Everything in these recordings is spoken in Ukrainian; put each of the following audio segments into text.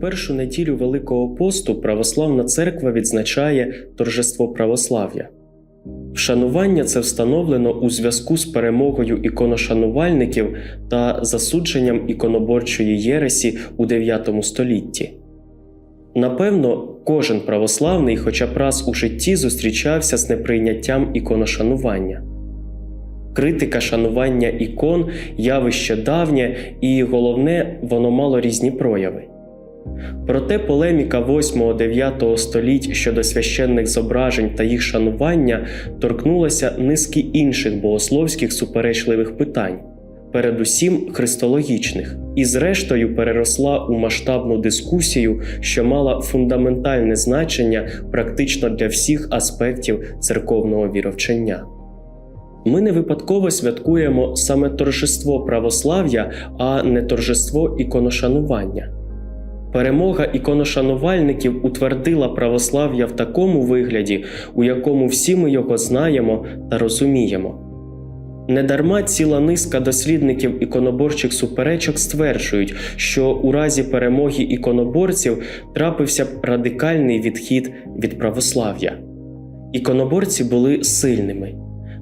першу неділю Великого посту православна церква відзначає торжество православ'я. Вшанування це встановлено у зв'язку з перемогою іконошанувальників та засудженням іконоборчої єресі у IX столітті. Напевно, кожен православний хоча б раз у житті зустрічався з неприйняттям іконошанування. Критика шанування ікон явище давнє і головне, воно мало різні прояви. Проте полеміка 8-9 століть щодо священних зображень та їх шанування торкнулася низки інших богословських суперечливих питань, передусім христологічних, і зрештою переросла у масштабну дискусію, що мала фундаментальне значення практично для всіх аспектів церковного віровчення. Ми не випадково святкуємо саме торжество православ'я, а не торжество іконошанування. Перемога іконошанувальників утвердила православ'я в такому вигляді, у якому всі ми його знаємо та розуміємо. Недарма ціла низка дослідників іконоборчих суперечок стверджують, що у разі перемоги іконоборців трапився б радикальний відхід від православ'я. Іконоборці були сильними.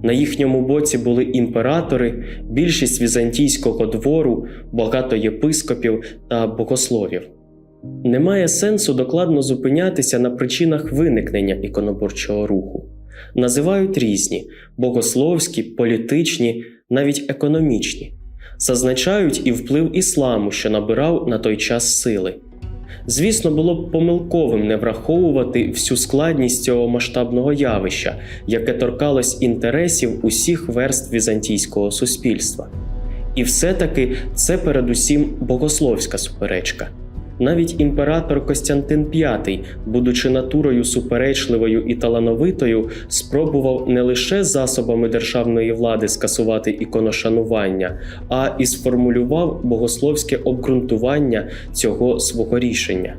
На їхньому боці були імператори, більшість візантійського двору, багато єпископів та богословів. Немає сенсу докладно зупинятися на причинах виникнення іконоборчого руху. Називають різні богословські, політичні, навіть економічні, зазначають і вплив ісламу, що набирав на той час сили. Звісно, було б помилковим не враховувати всю складність цього масштабного явища, яке торкалось інтересів усіх верств візантійського суспільства. І все-таки це передусім богословська суперечка. Навіть імператор Костянтин V, будучи натурою суперечливою і талановитою, спробував не лише засобами державної влади скасувати іконошанування, а і сформулював богословське обґрунтування цього свого рішення.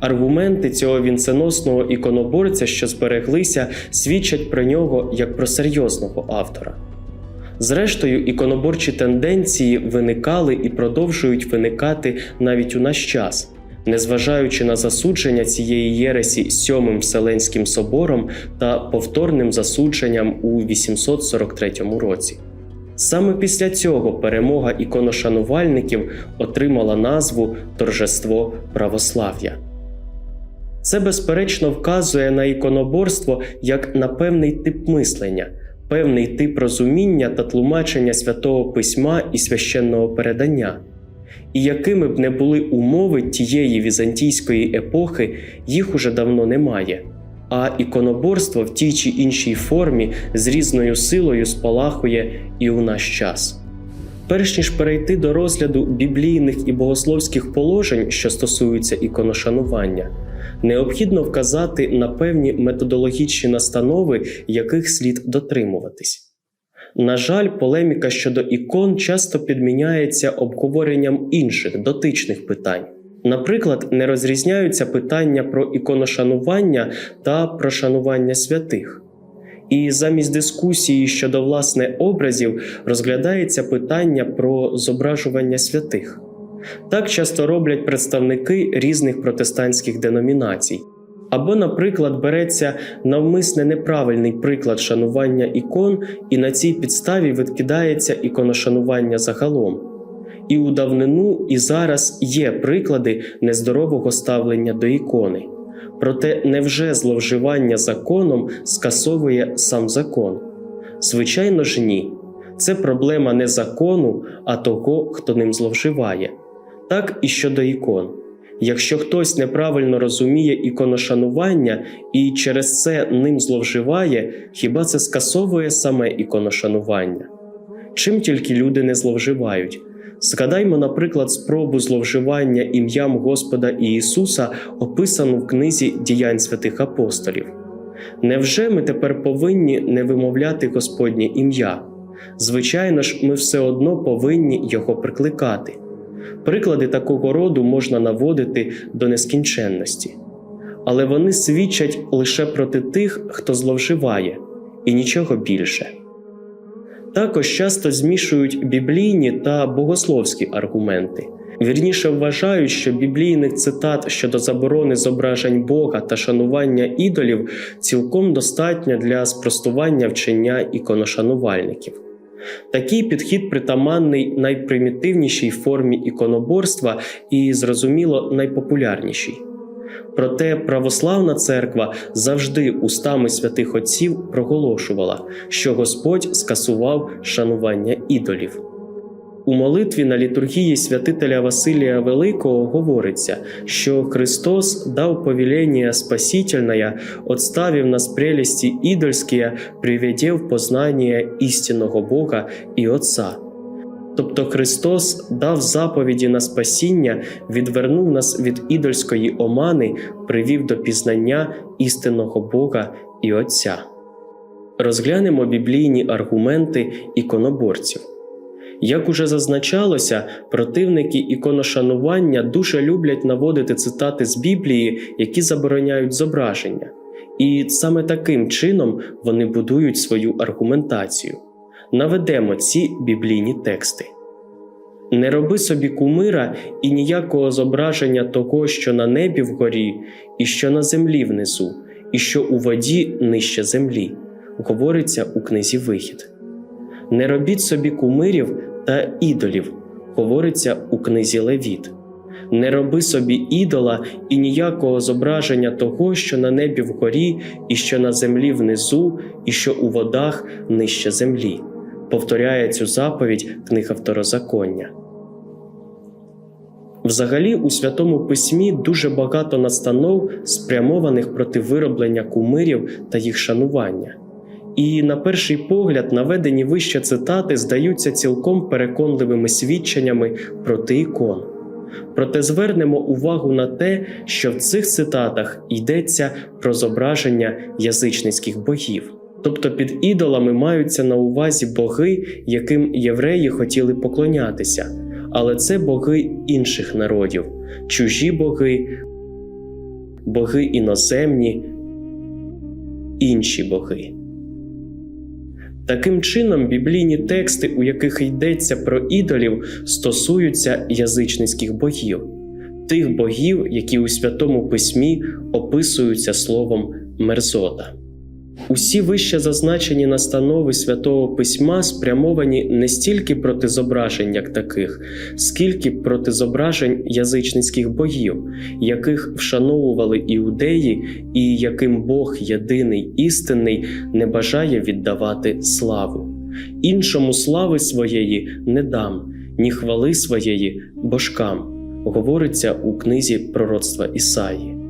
Аргументи цього вінценосного іконоборця, що збереглися, свідчать про нього як про серйозного автора. Зрештою, іконоборчі тенденції виникали і продовжують виникати навіть у наш час, незважаючи на засудження цієї єресі Сьомим Вселенським собором та повторним засудженням у 843 році. Саме після цього перемога іконошанувальників отримала назву Торжество православ'я. Це безперечно вказує на іконоборство як на певний тип мислення певний тип розуміння та тлумачення святого письма і священного передання. І якими б не були умови тієї візантійської епохи, їх уже давно немає, а іконоборство в тій чи іншій формі з різною силою спалахує і у наш час. Перш ніж перейти до розгляду біблійних і богословських положень, що стосуються іконошанування, необхідно вказати на певні методологічні настанови, яких слід дотримуватись. На жаль, полеміка щодо ікон часто підміняється обговоренням інших дотичних питань. Наприклад, не розрізняються питання про іконошанування та про шанування святих. І замість дискусії щодо власне образів розглядається питання про зображування святих. Так часто роблять представники різних протестантських деномінацій. Або, наприклад, береться навмисне неправильний приклад шанування ікон, і на цій підставі відкидається іконошанування загалом. І у давнину, і зараз є приклади нездорового ставлення до ікони. Проте невже зловживання законом скасовує сам закон? Звичайно ж, ні. Це проблема не закону, а того, хто ним зловживає. Так і щодо ікон. Якщо хтось неправильно розуміє іконошанування і через це ним зловживає, хіба це скасовує саме іконошанування? Чим тільки люди не зловживають? Згадаймо, наприклад, спробу зловживання ім'ям Господа Ісуса, описану в книзі діянь святих апостолів. Невже ми тепер повинні не вимовляти Господнє ім'я? Звичайно ж, ми все одно повинні його прикликати. Приклади такого роду можна наводити до нескінченності, але вони свідчать лише проти тих, хто зловживає, і нічого більше. Також часто змішують біблійні та богословські аргументи. Вірніше вважають, що біблійних цитат щодо заборони зображень Бога та шанування ідолів цілком достатньо для спростування вчення іконошанувальників. Такий підхід притаманний найпримітивнішій формі іконоборства і, зрозуміло, найпопулярнішій. Проте православна церква завжди устами святих отців проголошувала, що Господь скасував шанування ідолів. У молитві на літургії святителя Василія Великого говориться, що Христос дав повеление спасительное, отставив нас прелести идольские, приведя в познание істинного Бога і Отца. Тобто Христос дав заповіді на спасіння, відвернув нас від ідольської омани, привів до пізнання істинного Бога і Отця. Розглянемо біблійні аргументи іконоборців. Як уже зазначалося, противники іконошанування дуже люблять наводити цитати з Біблії, які забороняють зображення, і саме таким чином вони будують свою аргументацію. Наведемо ці біблійні тексти. Не роби собі кумира і ніякого зображення того, що на небі вгорі, і що на землі внизу, і що у воді нижче землі, говориться у книзі Вихід. Не робіть собі кумирів та ідолів, говориться у книзі Левіт. Не роби собі ідола і ніякого зображення того, що на небі вгорі, і що на землі внизу, і що у водах нижче землі. Повторяє цю заповідь книга Второзаконня. Взагалі, у Святому Письмі дуже багато настанов, спрямованих проти вироблення кумирів та їх шанування. І на перший погляд наведені вище цитати здаються цілком переконливими свідченнями проти ікон. Проте звернемо увагу на те, що в цих цитатах йдеться про зображення язичницьких богів. Тобто під ідолами маються на увазі боги, яким євреї хотіли поклонятися, але це боги інших народів, чужі боги, боги іноземні, інші боги. Таким чином, біблійні тексти, у яких йдеться про ідолів, стосуються язичницьких богів, тих богів, які у Святому Письмі описуються словом мерзота. Усі вище зазначені настанови святого письма спрямовані не стільки проти зображень як таких, скільки проти зображень язичницьких богів, яких вшановували іудеї, і яким Бог єдиний істинний не бажає віддавати славу. Іншому слави своєї не дам, ні хвали своєї божкам, говориться у книзі пророцтва Ісаї.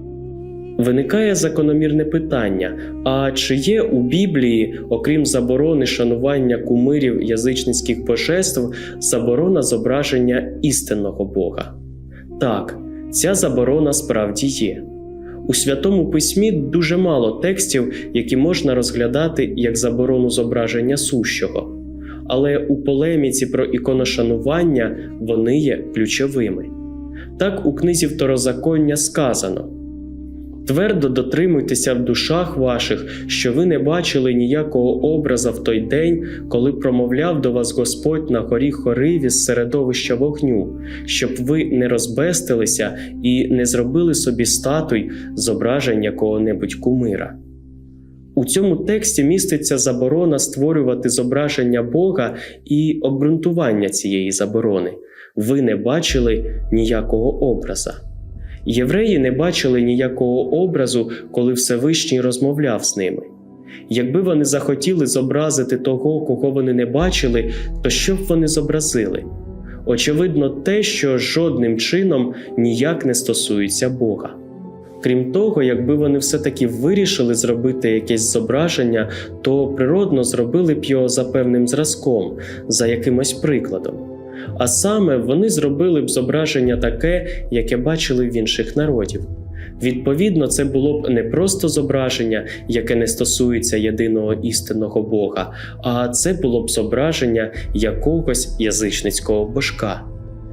Виникає закономірне питання: а чи є у Біблії, окрім заборони шанування кумирів язичницьких божеств, заборона зображення істинного Бога? Так, ця заборона справді є. У Святому Письмі дуже мало текстів, які можна розглядати як заборону зображення сущого, але у полеміці про іконошанування вони є ключовими. Так у книзі Второзаконня сказано. Твердо дотримуйтеся в душах ваших, що ви не бачили ніякого образа в той день, коли промовляв до вас Господь на горі Хориві з середовища вогню, щоб ви не розбестилися і не зробили собі статуй зображень якого-небудь кумира. У цьому тексті міститься заборона створювати зображення Бога і обґрунтування цієї заборони. Ви не бачили ніякого образа. Євреї не бачили ніякого образу, коли Всевишній розмовляв з ними. Якби вони захотіли зобразити того, кого вони не бачили, то що б вони зобразили? Очевидно, те, що жодним чином ніяк не стосується Бога. Крім того, якби вони все-таки вирішили зробити якесь зображення, то природно зробили б його за певним зразком, за якимось прикладом. А саме вони зробили б зображення таке, яке бачили в інших народів. Відповідно, це було б не просто зображення, яке не стосується єдиного істинного Бога, а це було б зображення якогось язичницького божка.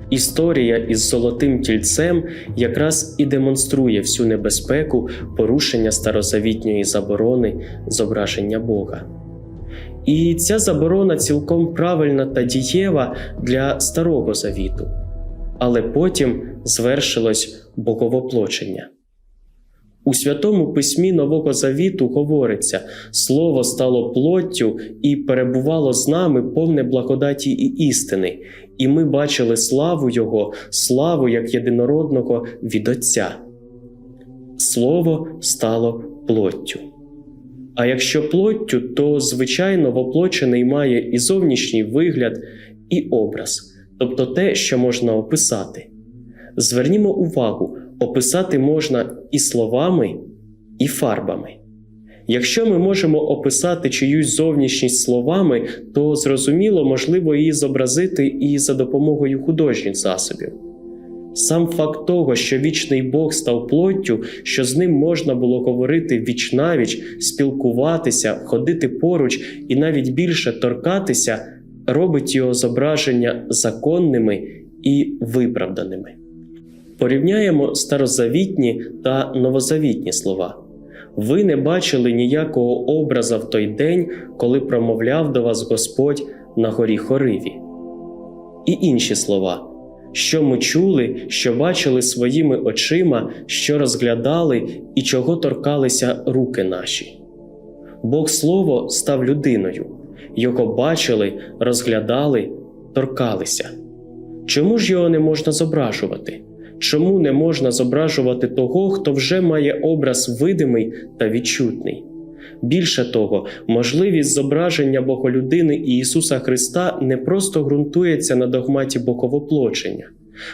Історія із золотим тільцем якраз і демонструє всю небезпеку порушення старозавітньої заборони зображення Бога. І ця заборона цілком правильна та дієва для Старого Завіту. але потім звершилось боговоплочення. У святому письмі Нового Завіту говориться: Слово стало плоттю і перебувало з нами повне благодаті і істини, і ми бачили славу Його, славу як єдинородного від Отця. Слово стало плоттю. А якщо плоттю, то звичайно воплочений має і зовнішній вигляд, і образ, тобто те, що можна описати. Звернімо увагу, описати можна і словами, і фарбами. Якщо ми можемо описати чиюсь зовнішність словами, то зрозуміло можливо її зобразити і за допомогою художніх засобів. Сам факт того, що вічний Бог став плоттю, що з ним можна було говорити вічнавіч, спілкуватися, ходити поруч і навіть більше торкатися, робить його зображення законними і виправданими. Порівняємо старозавітні та новозавітні слова. Ви не бачили ніякого образа в той день, коли промовляв до вас Господь на горі Хориві. І інші слова, що ми чули, що бачили своїми очима, що розглядали і чого торкалися руки наші. Бог Слово став людиною, його бачили, розглядали, торкалися. Чому ж його не можна зображувати? Чому не можна зображувати того, хто вже має образ видимий та відчутний? Більше того, можливість зображення Боголюдини і Ісуса Христа не просто ґрунтується на догматі боковоплочення,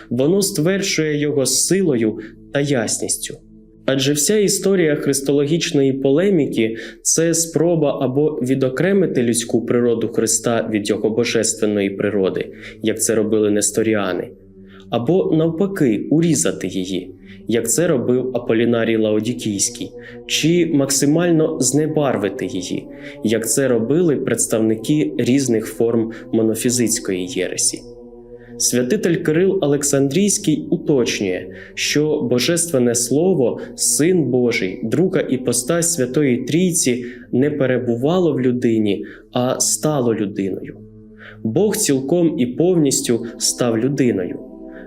воно стверджує його силою та ясністю. Адже вся історія христологічної полеміки це спроба або відокремити людську природу Христа від його божественної природи, як це робили несторіани або навпаки урізати її, як це робив Аполінарій Лаодікійський, чи максимально знебарвити її, як це робили представники різних форм монофізитської єресі. Святитель Кирил Олександрійський уточнює, що Божественне Слово, Син Божий, друга іпостась Святої Трійці не перебувало в людині, а стало людиною. Бог цілком і повністю став людиною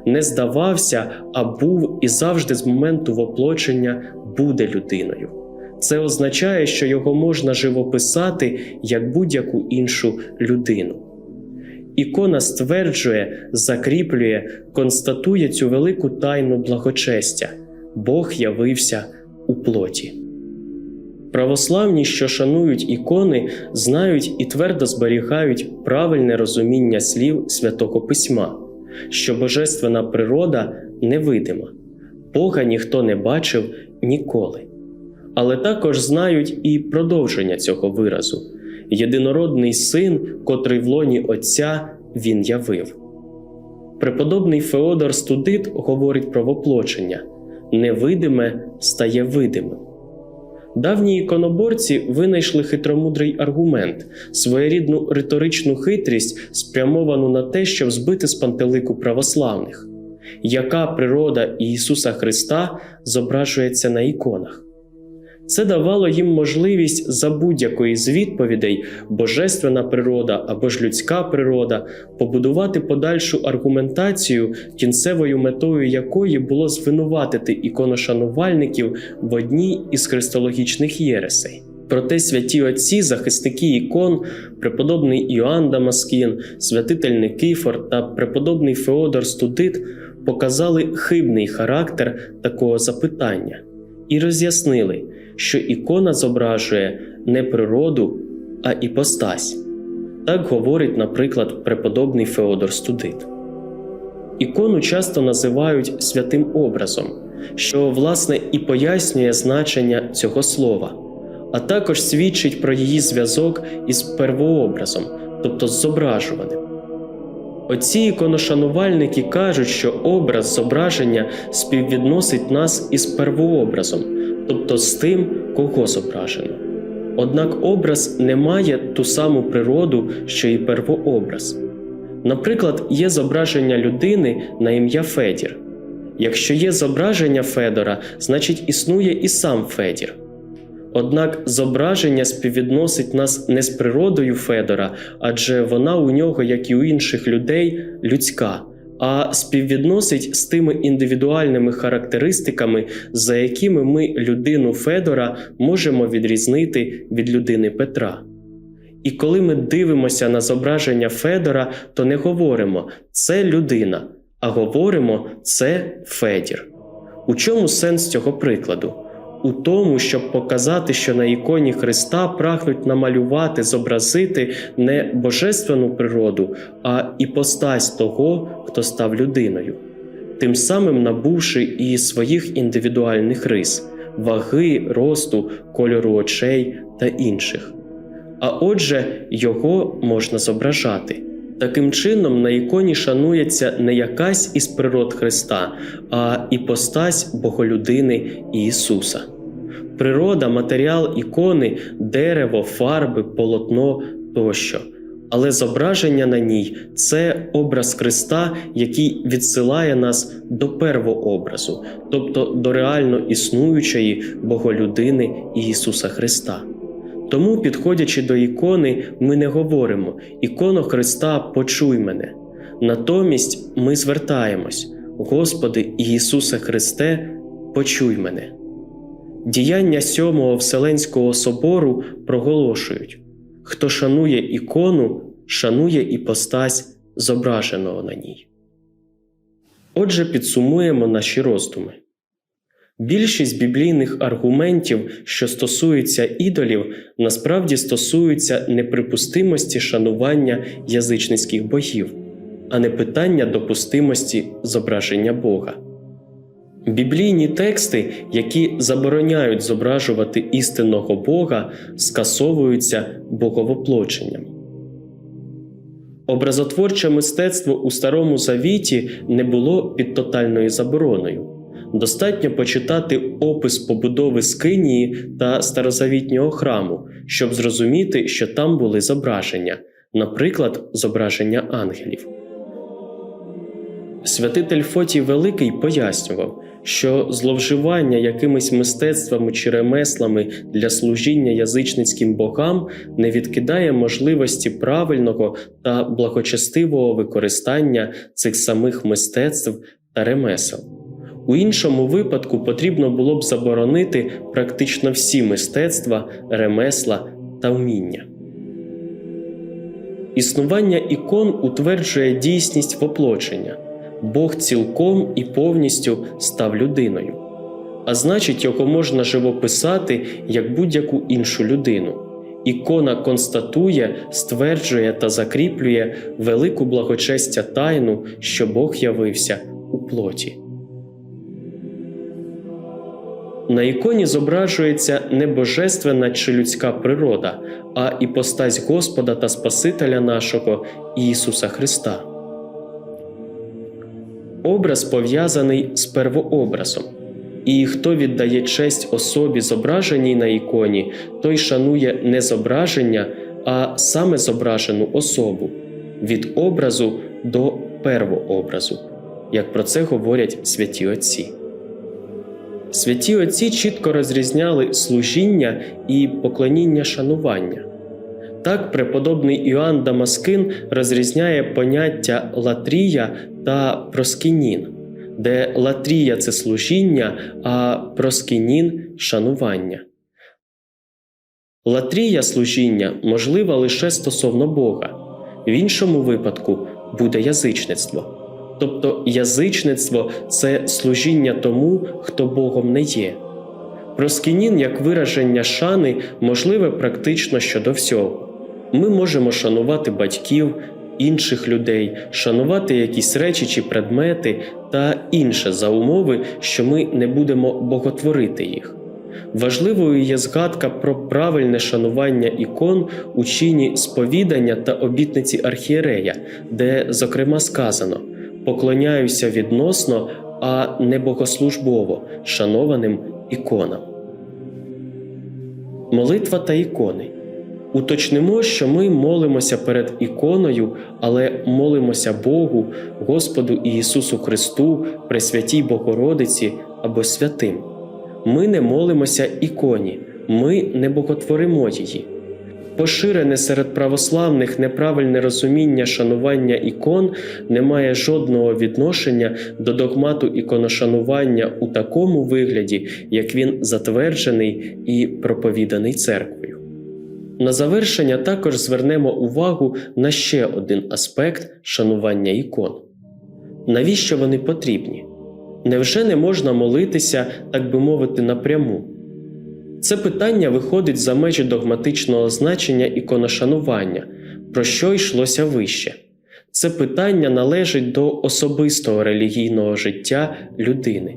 не здавався, а був і завжди з моменту воплочення буде людиною. Це означає, що його можна живописати як будь-яку іншу людину. Ікона стверджує, закріплює, констатує цю велику тайну благочестя Бог явився у плоті. Православні, що шанують ікони, знають і твердо зберігають правильне розуміння слів святого Письма що божественна природа невидима, Бога ніхто не бачив ніколи. Але також знають і продовження цього виразу єдинородний син, котрий в лоні Отця він явив. Преподобний Феодор Студит говорить про воплочення невидиме стає видимим. Давні іконоборці винайшли хитромудрий аргумент, своєрідну риторичну хитрість, спрямовану на те, щоб збити з пантелику православних, яка природа Ісуса Христа зображується на іконах. Це давало їм можливість за будь-якої з відповідей божественна природа або ж людська природа побудувати подальшу аргументацію, кінцевою метою якої було звинуватити іконошанувальників в одній із христологічних єресей. Проте святі отці, захисники ікон, преподобний Іоанн Дамаскін, святитель Никифор та преподобний Феодор Студит показали хибний характер такого запитання і роз'яснили що ікона зображує не природу, а іпостась. Так говорить, наприклад, преподобний Феодор Студит. Ікону часто називають святим образом, що, власне, і пояснює значення цього слова, а також свідчить про її зв'язок із первообразом, тобто зображуваним. Оці іконошанувальники кажуть, що образ зображення співвідносить нас із первообразом тобто з тим, кого зображено. Однак образ не має ту саму природу, що і первообраз. Наприклад, є зображення людини на ім'я Федір. Якщо є зображення Федора, значить існує і сам Федір. Однак зображення співвідносить нас не з природою Федора, адже вона у нього, як і у інших людей, людська, а співвідносить з тими індивідуальними характеристиками, за якими ми людину Федора можемо відрізнити від людини Петра. І коли ми дивимося на зображення Федора, то не говоримо це людина, а говоримо це Федір. У чому сенс цього прикладу? У тому, щоб показати, що на іконі Христа прагнуть намалювати, зобразити не божественну природу, а іпостась того, хто став людиною, тим самим набувши і своїх індивідуальних рис, ваги, росту, кольору очей та інших. А отже, його можна зображати. Таким чином, на іконі шанується не якась із природ Христа, а іпостась Боголюдини Ісуса. Природа, матеріал ікони, дерево, фарби, полотно тощо. Але зображення на ній це образ Христа, який відсилає нас до первообразу, тобто до реально існуючої Боголюдини Ісуса Христа. Тому, підходячи до ікони, ми не говоримо іконо Христа, почуй мене. Натомість ми звертаємось, Господи Ісусе Христе, почуй мене. Діяння сьомого Вселенського собору проголошують хто шанує ікону, шанує іпостась зображеного на ній. Отже, підсумуємо наші роздуми. Більшість біблійних аргументів, що стосуються ідолів, насправді стосуються неприпустимості шанування язичницьких богів, а не питання допустимості зображення Бога. Біблійні тексти, які забороняють зображувати істинного Бога, скасовуються боговоплоченням. Образотворче мистецтво у Старому Завіті не було під тотальною забороною. Достатньо почитати опис побудови Скинії та старозавітнього храму, щоб зрозуміти, що там були зображення, наприклад, зображення ангелів. Святитель Фотій Великий пояснював, що зловживання якимись мистецтвами чи ремеслами для служіння язичницьким богам не відкидає можливості правильного та благочестивого використання цих самих мистецтв та ремесел. У іншому випадку потрібно було б заборонити практично всі мистецтва, ремесла та вміння. Існування ікон утверджує дійсність воплочення. Бог цілком і повністю став людиною, а значить, його можна живописати як будь-яку іншу людину. Ікона констатує, стверджує та закріплює велику благочестя тайну, що Бог явився у плоті. На іконі зображується не божественна чи людська природа, а іпостась Господа та Спасителя нашого Ісуса Христа. Образ пов'язаний з первообразом, і хто віддає честь особі, зображеній на іконі, той шанує не зображення, а саме зображену особу від образу до первообразу, як про це говорять святі Отці. Святі Отці чітко розрізняли служіння і поклоніння шанування. Так, преподобний Іоанн Дамаскин розрізняє поняття латрія та проскінін, де латрія це служіння, а проскінін шанування. Латрія служіння можлива лише стосовно Бога, в іншому випадку буде язичництво. Тобто язичництво це служіння тому, хто Богом не є. Проскінін як вираження шани можливе практично щодо всього. Ми можемо шанувати батьків, інших людей, шанувати якісь речі чи предмети та інше за умови, що ми не будемо боготворити їх. Важливою є згадка про правильне шанування ікон у чині сповідання та обітниці архієрея, де, зокрема, сказано поклоняюся відносно, а не богослужбово шанованим іконам. Молитва та ікони. Уточнимо, що ми молимося перед іконою, але молимося Богу, Господу Ісусу Христу, Пресвятій Богородиці або святим. Ми не молимося іконі, ми не боготворимо її. Поширене серед православних неправильне розуміння шанування ікон не має жодного відношення до догмату іконошанування у такому вигляді, як він затверджений і проповіданий церквою. На завершення також звернемо увагу на ще один аспект шанування ікон. Навіщо вони потрібні? Невже не можна молитися, так би мовити, напряму? Це питання виходить за межі догматичного значення іконошанування, про що йшлося вище. Це питання належить до особистого релігійного життя людини.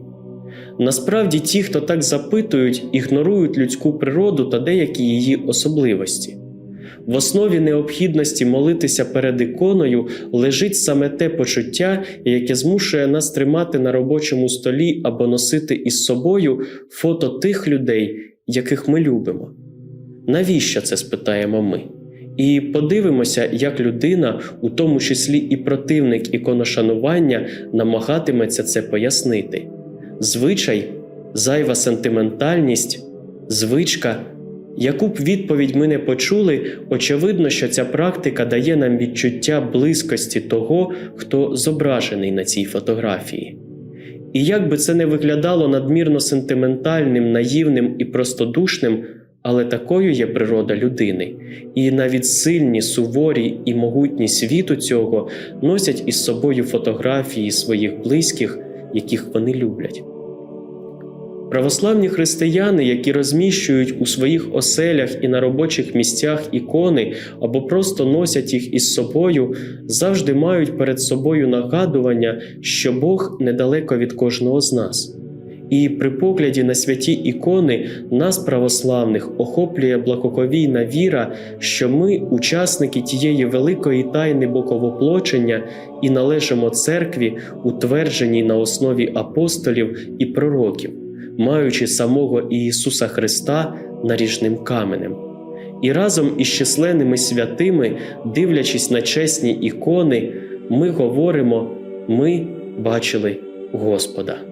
Насправді, ті, хто так запитують, ігнорують людську природу та деякі її особливості. В основі необхідності молитися перед іконою лежить саме те почуття, яке змушує нас тримати на робочому столі або носити із собою фото тих людей, яких ми любимо. Навіщо це спитаємо ми? І подивимося, як людина, у тому числі і противник іконошанування, намагатиметься це пояснити. Звичай, зайва сентиментальність, звичка. Яку б відповідь ми не почули, очевидно, що ця практика дає нам відчуття близькості того, хто зображений на цій фотографії. І як би це не виглядало надмірно сентиментальним, наївним і простодушним, але такою є природа людини, і навіть сильні, суворі і могутні світу цього носять із собою фотографії своїх близьких, яких вони люблять. Православні християни, які розміщують у своїх оселях і на робочих місцях ікони або просто носять їх із собою, завжди мають перед собою нагадування, що Бог недалеко від кожного з нас. І при погляді на святі ікони нас, православних, охоплює благоговійна віра, що ми учасники тієї великої тайни боковоплочення і належимо церкві, утвердженій на основі апостолів і пророків маючи самого Ісуса Христа наріжним каменем. І разом із численними святими, дивлячись на чесні ікони, ми говоримо: ми бачили Господа.